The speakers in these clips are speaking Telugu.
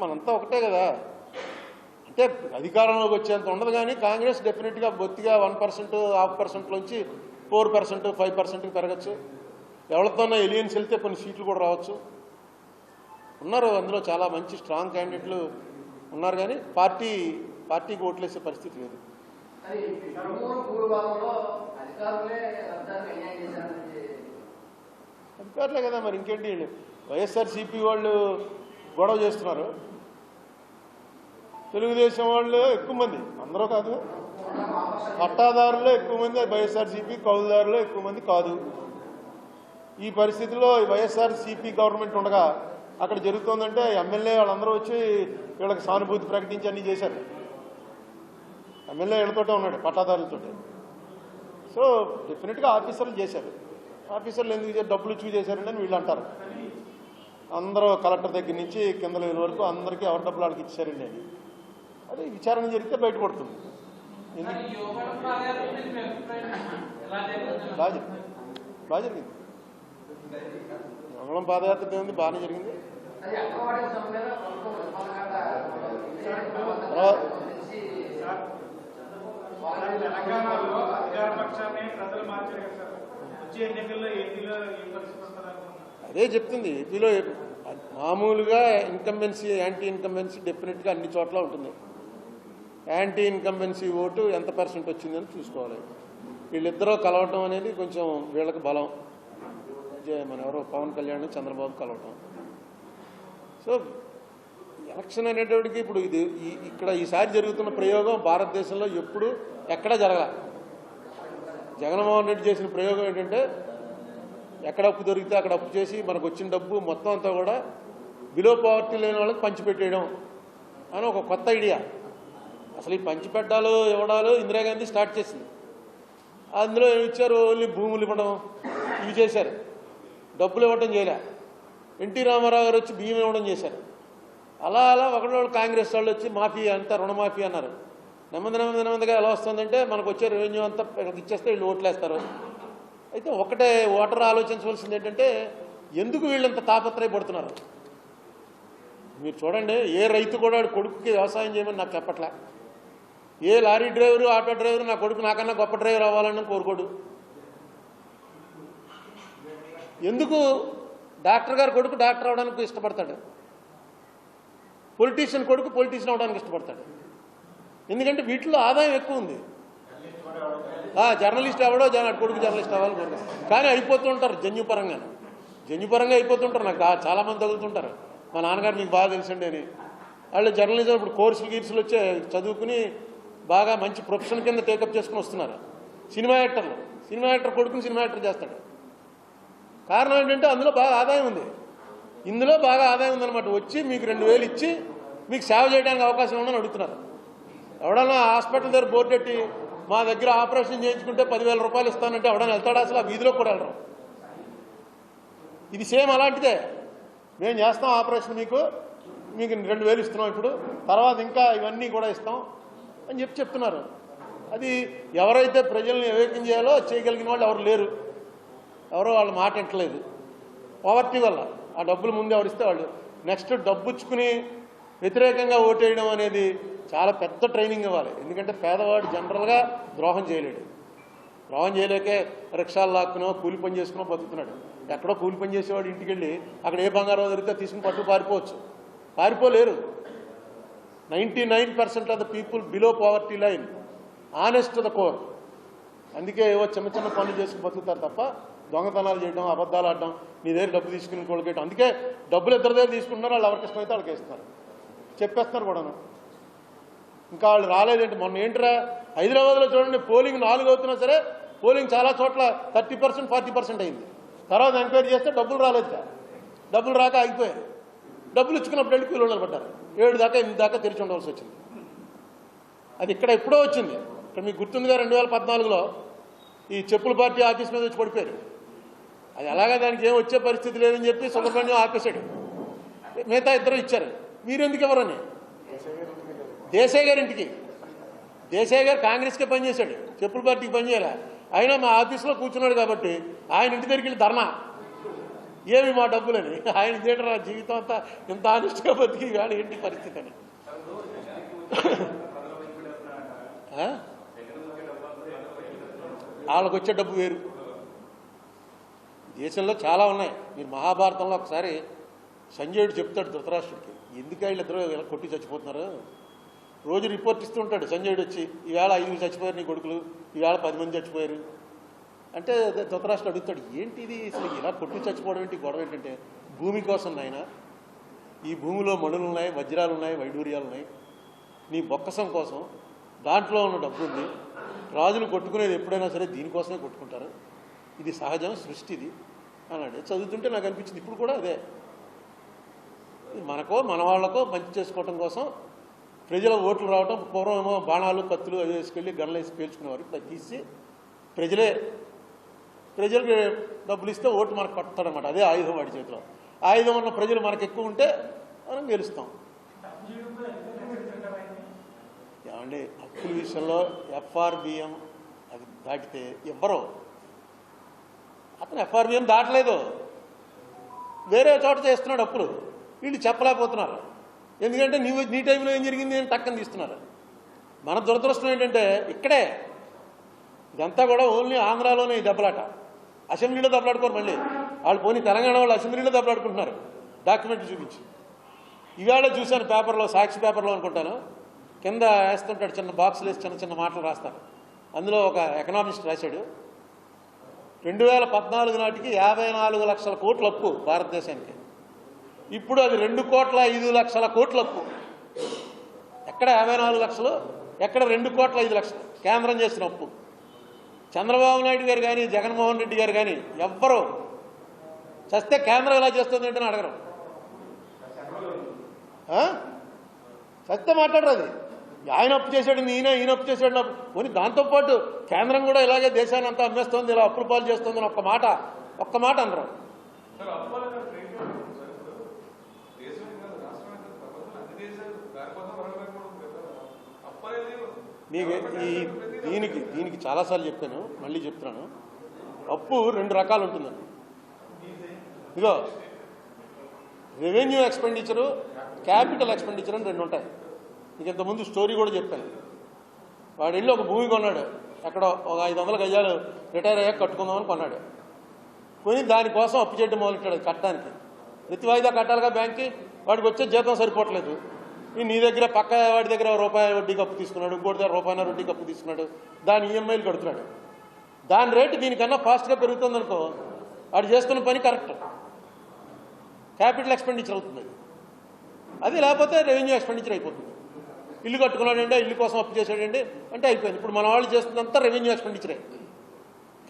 మనంతా ఒకటే కదా. అంటే అధికారంలోకి వచ్చేంత ఉండదు కానీ కాంగ్రెస్ డెఫినెట్గా బొత్తిగా వన్ పర్సెంట్ హాఫ్ పర్సెంట్లోంచి ఫోర్ పర్సెంట్ ఫైవ్ పర్సెంట్కి పెరగచ్చు. ఎవరితోనో ఎలియన్స్ వెళ్తే కొన్ని సీట్లు కూడా రావచ్చు. ఉన్నారు అందులో చాలా మంచి స్ట్రాంగ్ క్యాండిడేట్లు ఉన్నారు కానీ పార్టీ పార్టీకి ఓట్లేసే పరిస్థితి లేదు. అధికారులే కదా మరి ఇంకేంటి? వైఎస్ఆర్సీపీ వాళ్ళు గొడవ చేస్తున్నారు. తెలుగుదేశం వాళ్ళు ఎక్కువ మంది. అందరూ కాదు. పట్టాదారులు ఎక్కువ మంది వైఎస్ఆర్సీపీ కౌలుదారులు ఎక్కువ మంది కాదు. ఈ పరిస్థితిలో వైఎస్ఆర్సీపీ గవర్నమెంట్ ఉండగా అక్కడ జరుగుతోందంటే ఎమ్మెల్యే వాళ్ళందరూ వచ్చి వీళ్ళకి సానుభూతి ప్రకటించి అన్ని చేశారు. ఎమ్మెల్యే వీళ్ళతోటే ఉన్నాడు పట్టాదారులతో సో డెఫినెట్గా ఆఫీసర్లు చేశారు. ఆఫీసర్లు ఎందుకు డబ్బులు ఇచ్చి చేశారని వీళ్ళు అంటారు. అందరూ కలెక్టర్ దగ్గర నుంచి కింద లెవెల్ వరకు అందరికీ ఎవరి డబ్బులు వాళ్ళకి ఇచ్చారండి అది. అది విచారణ జరిగితే బయటపడుతుంది. బాగా జరిగింది. బాగా జరిగింది. మంగళం పాదయాత్ర ఏముంది బాగానే జరిగింది. తెలంగాణలో అధికార పక్షాన్ని ప్రజలు మార్చారు కదా వచ్చే ఎన్నికల్లో ఏపీలో ఏం పరిస్థితి అదే చెప్తుంది ఏపీలో మామూలుగా ఇన్కంబెన్సీ యాంటీ ఇన్కంబెన్సీ డెఫినెట్గా అన్ని చోట్ల ఉంటుంది. యాంటీ ఇన్కంబెన్సీ ఓటు ఎంత పర్సెంట్ వచ్చిందని చూసుకోవాలి. వీళ్ళిద్దరూ కలవటం అనేది కొంచెం వీళ్ళకి బలం. మన ఎవరో పవన్ కళ్యాణ్ చంద్రబాబు కలవటం. సో ఎలక్షన్ అనేటప్పటికి ఇప్పుడు ఇది ఈ- ఇక్కడ ఈసారి జరుగుతున్న ప్రయోగం భారతదేశంలో ఎప్పుడు ఎక్కడ జరగల. జగన్మోహన్ రెడ్డి చేసిన ప్రయోగం ఏంటంటే ఎక్కడ అప్పు దొరికితే అక్కడ అప్పు చేసి మనకు వచ్చిన డబ్బు మొత్తం అంతా కూడా బిలో పవర్టీ లేని వాళ్ళకి పంచిపెట్టేయడం అని ఒక కొత్త ఐడియా అసలు ఈ పంచిపెట్టాలు ఇవ్వడాలు ఇందిరాగాంధీ స్టార్ట్ చేసింది. అందులో ఏమి ఇచ్చారు? ఓన్లీ భూములు ఇవ్వడం ఇవి చేశారు. డబ్బులు ఇవ్వడం చేయలే. ఎన్టీ రామారావు గారు వచ్చి బియ్యం ఇవ్వడం చేశారు. అలా అలా ఒకళ్ళు కాంగ్రెస్ వాళ్ళు వచ్చి మాఫీ అంతా రుణమాఫీ అన్నారు. నెమ్మది నెమ్మది నెమ్మదిగా ఎలా వస్తుందంటే మనకు వచ్చే రెవెన్యూ అంతా ఇచ్చేస్తే వీళ్ళు ఓట్లేస్తారు. అయితే ఒకటే ఓటర్ ఆలోచించవలసింది ఏంటంటే ఎందుకు వీళ్ళంత తాపత్రయపడుతున్నారు? మీరు చూడండి ఏ రైతు కూడా వాడి కొడుకుకి వ్యవసాయం చేయమని నాకు చెప్పట్లే. ఏ లారీ డ్రైవరు ఆటో డ్రైవరు నా కొడుకు నాకన్నా గొప్ప డ్రైవర్ అవ్వాలని కోరుకోడు. ఎందుకు డాక్టర్ గారు కొడుకు డాక్టర్ అవడానికి ఇష్టపడతాడు? పొలిటీషియన్ కొడుకు పొలిటీషియన్ అవడానికి ఇష్టపడతాడు. ఎందుకంటే వీటిలో ఆదాయం ఎక్కువ ఉంది. జర్నలిస్ట్ అవ్వడో జన కొడుకు జర్నలిస్ట్ అవ్వాలని కోరుకుంటారు కానీ అయిపోతుంటారు జన్యుపరంగా జన్యుపరంగా అయిపోతుంటారు నాకు చాలామంది చాలా మంది తగులుతుంటారు. మా నాన్నగారు మీకు బాగా తెలుసండి అని. వాళ్ళు జర్నలిజం ఇప్పుడు కోర్సులు గీర్సులు వచ్చే చదువుకుని బాగా మంచి ప్రొఫెషన్ కింద టేకప్ చేసుకుని వస్తున్నారు. సినిమా యాక్టర్లు. సినిమా యాక్టర్ కొడుకుని సినిమా యాక్టర్ చేస్తాడు. కారణం ఏంటంటే అందులో బాగా ఆదాయం ఉంది. ఇందులో బాగా ఆదాయం ఉందన్నమాట. వచ్చి మీకు రెండు వేలు ఇచ్చి మీకు సేవ చేయడానికి అవకాశం ఉందని అడుగుతున్నారు. ఎవడన్నా హాస్పిటల్ దగ్గర బోర్డు పెట్టి మా దగ్గర ఆపరేషన్ చేయించుకుంటే పదివేల రూపాయలు ఇస్తానంటే ఎవడన్నా వెళ్తాడా అసలు? ఆ వీధిలో కూడా వెళ్ళరు. ఇది సేమ్ అలాంటిదే. మేము చేస్తాం ఆపరేషన్ మీకు. మీకు రెండు వేలు ఇస్తున్నాం ఇప్పుడు. తర్వాత ఇంకా ఇవన్నీ కూడా ఇస్తాం అని చెప్పి చెప్తున్నారు. అది ఎవరైతే ప్రజల్ని వివేకం చేయాలో చేయగలిగిన వాళ్ళు ఎవరు లేరు. ఎవరో వాళ్ళు మాట వింటలేదు. పావర్టీ వల్ల. ఆ డబ్బులు ముందు ఎవరిస్తే వాళ్ళు. నెక్స్ట్ డబ్బుచ్చుకుని వ్యతిరేకంగా ఓటేయడం అనేది చాలా పెద్ద ట్రైనింగ్ ఇవ్వాలి. ఎందుకంటే పేదవాడు జనరల్గా ద్రోహం చేయలేడు. ద్రోహం చేయలేకే రిక్షాలు లాక్కునో కూలి పని చేసుకునో బతుకుతున్నాడు. ఎక్కడో కూలి పని చేసేవాడు ఇంటికి వెళ్ళి అక్కడ ఏ బంగారం దొరికితే తీసుకుని పట్టు పారిపోవచ్చు. పారిపోలేరు. Ninety nine percent of the people below poverty line honest the core అందుకే ఏవో చిన్న చిన్న పనులు చేసుకుని బతుకుతారు తప్ప దొంగతనాలు చేయడం అబద్ధాలు ఆడడం నీ దగ్గర డబ్బు తీసుకుని కొడుకేయడం అందుకే డబ్బులు ఇద్దరి దగ్గర తీసుకుంటున్నారు వాళ్ళు ఎవరికి ఇష్టమైతే వాళ్ళకి ఇస్తున్నారు చెప్పేస్తున్నారు కూడాను. ఇంకా వాళ్ళు రాలేదేంటి? మొన్న ఏంటిరా? హైదరాబాద్లో చూడండి పోలింగ్ నాలుగు అవుతున్నా సరే పోలింగ్ చాలా చోట్ల థర్టీ పర్సెంట్ ఫార్టీ పర్సెంట్ అయింది. తర్వాత ఎంక్వైరీ చేస్తే డబ్బులు రాలేదు సార్. డబ్బులు రాక ఆగిపోయారు. డబ్బులు ఇచ్చుకున్నప్పుడు వెళ్ళి కూలీలు పడ్డారు. ఏడు దాకా ఎనిమిది దాకా తెరిచి ఉండవలసి వచ్చింది. అది ఇక్కడ ఎప్పుడో వచ్చింది. ఇక్కడ మీకు గుర్తుందిగా రెండు వేల పద్నాలుగులో ఈ చెప్పుల పార్టీ ఆఫీస్ మీద వచ్చి పడిపోయారు. అది అలాగా దానికి ఏం వచ్చే పరిస్థితి లేదని చెప్పి సుబ్రహ్మణ్యం ఆపేశాడు. మిగతా ఇద్దరు ఇచ్చారు. మీరెందుకు ఎవరని దేశాయ్ గారి ఇంటికి దేశాయ్ గారు కాంగ్రెస్కే పనిచేశాడు. చెప్పుల పార్టీకి పనిచేయాలి? అయినా మా ఆఫీస్లో కూర్చున్నాడు కాబట్టి ఆయన ఇంటి దగ్గరికి వెళ్ళి ధర్నా. ఏమి మా డబ్బులని? ఆయన థియేటర్ జీవితం అంతా ఇంత ఆనిస్ట్గా బతికి కానీ ఏంటి పరిస్థితి అని. వాళ్ళకు వచ్చే డబ్బు వేరు. దేశంలో చాలా ఉన్నాయి. మీరు మహాభారతంలో ఒకసారి సంజయుడు చెప్తాడు ధృతరాష్ట్రుడికి. ఎందుకు వీళ్ళిద్దరూ ఇలా కొట్టి చచ్చిపోతున్నారు? రోజు రిపోర్ట్ ఇస్తూ ఉంటాడు సంజయుడు వచ్చి ఈవేళ ఐదుగురు చచ్చిపోయారు నీ కొడుకులు ఈవేళ పది మంది చచ్చిపోయారు. అంటే ధృతరాష్ట్రుడు అడుగుతాడు ఏంటి ఇది? అసలు ఇలా కొట్టి చచ్చిపోవడం ఏంటి? గొడవ ఏంటంటే భూమి కోసం నాయన ఈ భూమిలో మణులు ఉన్నాయి వజ్రాలు ఉన్నాయి వైడూర్యాలు ఉన్నాయి నీ బొక్కసం కోసం దాంట్లో ఉన్న డబ్బు ఉంది రాజులు కొట్టుకునేది ఎప్పుడైనా సరే దీనికోసమే కొట్టుకుంటారు. ఇది సహజం సృష్టిది అన్నాడు. చదువుతుంటే నాకు అనిపించింది ఇప్పుడు కూడా అదే. మనకో మన వాళ్ళకో మంచి చేసుకోవటం కోసం ప్రజల ఓట్లు రావటం పూర్వము బాణాలు కత్తులు అవి వేసుకెళ్ళి గన్లు వేసి పేల్చుకునేవారు. ఇప్పుడు తీసి ప్రజలే ప్రజలకు డబ్బులు ఇస్తే ఓటు మనకు పడతాడనమాట అదే ఆయుధం వాడి చేతిలో. ఆయుధం ఉన్న ప్రజలు మనకు ఎక్కువ ఉంటే మనం గెలుస్తాం. ఏమండి అప్పుల విషయంలో ఎఫ్ఆర్బిఎం అది దాటితే ఎవ్వరో? అతను ఎఫ్ఆర్బిఎం దాటలేదు. వేరే చోట చేస్తున్నాడు అప్పులు వీళ్ళు చెప్పలేకపోతున్నారు. ఎందుకంటే నీ నీ టైంలో ఏం జరిగింది? అని టక్కని తీస్తున్నారు. మన దురదృష్టం ఏంటంటే ఇక్కడే ఇదంతా కూడా ఓన్లీ ఆంధ్రాలోనే ఈ దెబ్బలాట. అసెంబ్లీలో దెబ్బలాడుకోరు మళ్ళీ. వాళ్ళు పోనీ తెలంగాణ వాళ్ళు అసెంబ్లీలో దెబ్బలాడుకుంటున్నారు. డాక్యుమెంట్ చూపించి. ఇవాళ చూశాను పేపర్లో సాక్షి పేపర్లో అనుకుంటాను. కింద వేస్తుంటాడు చిన్న బాక్సులు వేసి చిన్న చిన్న మాటలు రాస్తారు. అందులో ఒక ఎకనామిస్ట్ రాశాడు. రెండు వేల పద్నాలుగు నాటికి యాభై నాలుగు లక్షల కోట్లు అప్పు భారతదేశానికి. ఇప్పుడు అది రెండు కోట్ల ఐదు లక్షల కోట్ల అప్పు ఎక్కడ యాభై నాలుగు లక్షలు? ఎక్కడ రెండు కోట్ల ఐదు లక్షలు? కేంద్రం చేసిన అప్పు. చంద్రబాబు నాయుడు గారు కానీ జగన్మోహన్ రెడ్డి గారు కానీ ఎవ్వరూ చస్తే కేంద్రం ఎలా చేస్తుంది అంటే అడగరు. చస్తే మాట్లాడరు అది. ఆయన అప్పు చేశాడు ఈయన ఈయన అప్పు చేశాడు నా- పోనీ దాంతోపాటు కేంద్రం కూడా ఇలాగే దేశాన్ని అంతా అమ్మేస్తోంది ఇలా అప్రూపాలు పాలు చేస్తుంది అని ఒక్క మాట ఒక్క మాట అనరు సార్ అప్పాల గారు ట్రేడ్ యూనియన్ సార్ ఇప్పుడు దేశం కాదు రాష్ట్రం కాదు ప్రపంచం అన్ని దేశాలు దానికోసం వరగడం కూడా ఉంది కదా అప్పనేది నీకు ఈ దీనికి దీనికి చాలాసార్లు చెప్పాను మళ్ళీ చెప్తున్నాను. అప్పు రెండు రకాలు ఉంటుందండి. ఇదిగో రెవెన్యూ ఎక్స్పెండిచరు క్యాపిటల్ ఎక్స్పెండిచర్ అని రెండు ఉంటాయి. మీకు ఇంతకుముందు స్టోరీ కూడా చెప్పాను. వాడు వెళ్ళి ఒక భూమి కొన్నాడు. ఎక్కడ ఒక ఐదు వందల గజాలు రిటైర్ అయ్యాక కట్టుకుందామని కొన్నాడు. కొని దానికోసం అప్పు చేయడం మొదలెట్టాడు కట్టడానికి. ప్రతి వాయిదా కట్టాలిగా బ్యాంక్కి? వాడికి వచ్చే జీతం సరిపోవట్లేదు. నీ దగ్గర పక్క వాడి దగ్గర రూపాయి వడ్డీకి అప్పు తీసుకున్నాడు ఇంకోటి దగ్గర రూపాయి వడ్డీకి అప్పు తీసుకున్నాడు దాని ఈఎంఐలు కడుతున్నాడు. దాని రేటు దీనికన్నా ఫాస్ట్గా పెరుగుతుంది అనుకో వాడు చేస్తున్న పని కరెక్ట్ క్యాపిటల్ ఎక్స్పెండిచర్ అవుతుంది అది. లేకపోతే రెవెన్యూ ఎక్స్పెండిచర్ అయిపోతుంది. ఇల్లు కట్టుకున్నాడండి ఇల్లు కోసం అప్పు చేశాడండి అంటే అయిపోయింది. ఇప్పుడు మన వాళ్ళు చేస్తున్నంతా రెవెన్యూ ఎక్స్పెండిచరే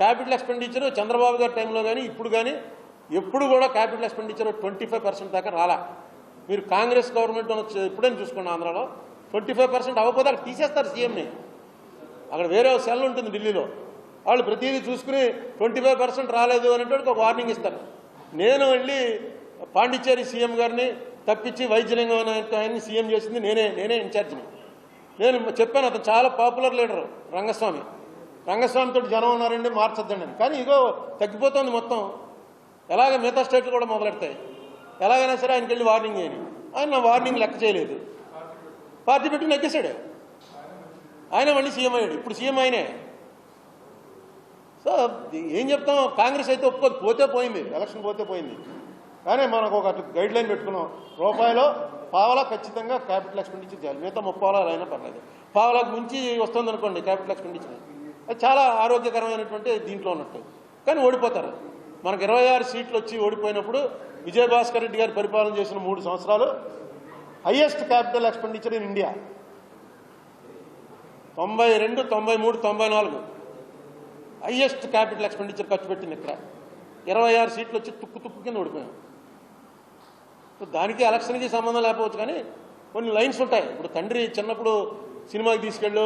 క్యాపిటల్ ఎక్స్పెండిచర్ చంద్రబాబు గారి టైంలో కానీ ఇప్పుడు కానీ ఎప్పుడు కూడా capital expenditure twenty five percent దాకా రాలా. మీరు కాంగ్రెస్ గవర్నమెంట్ వచ్చి ఎప్పుడైనా చూసుకోండి ఆంధ్రాలో? ట్వంటీ ఫైవ్ పర్సెంట్ అవ్వకపోతే అక్కడ తీసేస్తారు సీఎంని. అక్కడ వేరే ఒక సెల్ ఉంటుంది ఢిల్లీలో. వాళ్ళు ప్రతిదీ చూసుకుని ట్వంటీ ఫైవ్ పర్సెంట్ రాలేదు అనేటువంటి ఒక వార్నింగ్ ఇస్తారు. నేను వెళ్ళి పాండిచ్చేరి సీఎం గారిని తప్పించి వైద్యలింగం ఆయన్ని సీఎం చేసింది నేనే నేనే ఇన్ఛార్జిని. నేను చెప్పాను అతను చాలా పాపులర్ లీడరు రంగస్వామి. రంగస్వామితో జనం ఉన్నారండి మార్చొద్దండి కానీ ఇగో తగ్గిపోతుంది మొత్తం. ఎలాగ మిగతా స్టేట్లు కూడా మొదలెడతాయి. ఎలాగైనా సరే ఆయనకి వెళ్ళి వార్నింగ్ చేయని ఆయన నా వార్నింగ్ లెక్క చేయలేదు. పార్టీ పెట్టి నెగ్గేశాడు. ఆయన మళ్ళీ సీఎం అయ్యాడు. ఇప్పుడు సీఎం ఆయనే. సో ఏం చెప్తాం? కాంగ్రెస్ అయితే ఒప్పుకోదు. పోతే పోయింది. ఎలక్షన్ పోతే పోయింది. కానీ మనకు ఒక గైడ్ లైన్ పెట్టుకున్నాం. రూపాయలో పావలా ఖచ్చితంగా క్యాపిటల్ ఎక్స్పెండిచర్ చేయాలి. మిగతా ముప్పావలా అయినా పర్లేదు. పావలాకు మించి వస్తుంది అనుకోండి క్యాపిటల్ ఎక్స్పెండిచర్. అది చాలా ఆరోగ్యకరమైనటువంటి దీంట్లో ఉన్నట్టు. కానీ ఓడిపోతారు. మనకు ఇరవై ఆరు సీట్లు వచ్చి ఓడిపోయినప్పుడు విజయభాస్కర్ రెడ్డి గారు పరిపాలన చేసిన మూడు సంవత్సరాలు highest capital expenditure in India. తొంభై రెండు తొంభై మూడు తొంభై నాలుగు. హైయెస్ట్ క్యాపిటల్ ఎక్స్పెండిచర్ ఖర్చు పెట్టింది ఇక్కడ. ఇరవై ఆరు సీట్లు వచ్చి తుక్కు తుక్కు కింద ఓడిపోయాం. దానికి ఎలక్షన్కి సంబంధం లేకపోవచ్చు కానీ కొన్ని లైన్స్ ఉంటాయి. ఇప్పుడు తండ్రి చిన్నప్పుడు సినిమాకి తీసుకెళ్ళు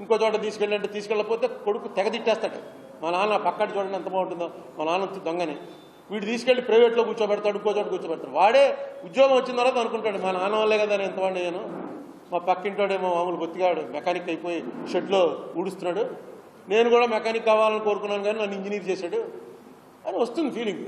ఇంకో చోట తీసుకెళ్ళి అంటే తీసుకెళ్ళకపోతే కొడుకు తెగ తిట్టేస్తాడు. మా నాన్న పక్కటి చూడండి ఎంత బాగుంటుందో. మా నాన్న వచ్చి దొంగని. వీడు తీసుకెళ్ళి ప్రైవేట్లో కూర్చోబెడతాడు ఇంకో చోట కూర్చోబెడతాడు. వాడే ఉద్యోగం వచ్చిన తర్వాత అనుకుంటాడు మా నాన్న వాళ్ళే కదా నేను ఎంతవాడిని నేను. మా పక్కింటోడేమో మామూలు బొత్తిగాడు మెకానిక్ అయిపోయి షెడ్లో ఊడుస్తున్నాడు. నేను కూడా మెకానిక్ కావాలని కోరుకున్నాను కానీ నన్ను ఇంజనీర్ చేశాడు. అని వస్తుంది ఫీలింగ్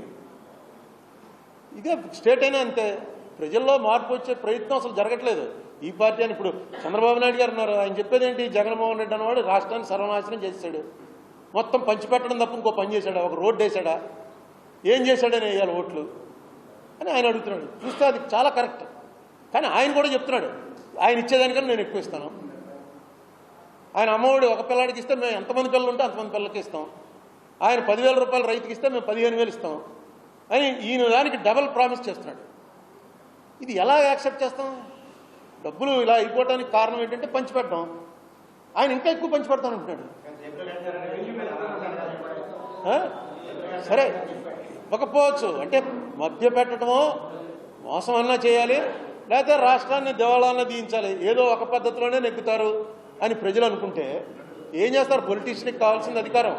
ఇదే స్టేట్ అయినా అంతే. ప్రజల్లో మార్పు వచ్చే ప్రయత్నం అసలు జరగట్లేదు. ఈ పార్టీ అని ఇప్పుడు చంద్రబాబు నాయుడు గారు ఉన్నారు. ఆయన చెప్పేది ఏంటి జగన్మోహన్ రెడ్డి అన్నవాడు రాష్ట్రాన్ని సర్వనాశనం చేశాడు మొత్తం పంచిపెట్టడం తప్ప ఇంకో పని చేశాడా? ఒక రోడ్డు వేసాడా? ఏం చేశాడని వేయాలి ఓట్లు? అని ఆయన అడుగుతున్నాడు. చూస్తే అది చాలా కరెక్ట్. కానీ ఆయన కూడా చెప్తున్నాడు. ఆయన ఇచ్చేదానికన్నా నేను ఎక్కువ ఇస్తాను. ఆయన అమ్మఒడి ఒక పిల్లాడికి ఇస్తే మేము ఎంతమంది పిల్లలు ఉంటే అంతమంది పిల్లలకి ఇస్తాం. ఆయన పదివేల రూపాయలు రైతుకి ఇస్తే మేము పదిహేను వేలు ఇస్తాం. అని ఈయన దానికి డబల్ ప్రామిస్ చేస్తున్నాడు. ఇది ఎలా యాక్సెప్ట్ చేస్తాం? డబ్బులు ఇలా అయిపోవడానికి కారణం ఏంటంటే పంచిపెట్టడం. ఆయన ఇంకా ఎక్కువ పంచిపెడతాను అంటున్నాడు? సరే. ఇవ్వకపోవచ్చు అంటే మధ్య పెట్టడమో మోసం అన్నా చేయాలి లేకపోతే రాష్ట్రాన్ని దివాళాన్న దీయించాలి. ఏదో ఒక పద్ధతిలోనే నెగ్గుతారు అని ప్రజలు అనుకుంటే ఏం చేస్తారు? పొలిటీషియన్కి కావాల్సిన అధికారం.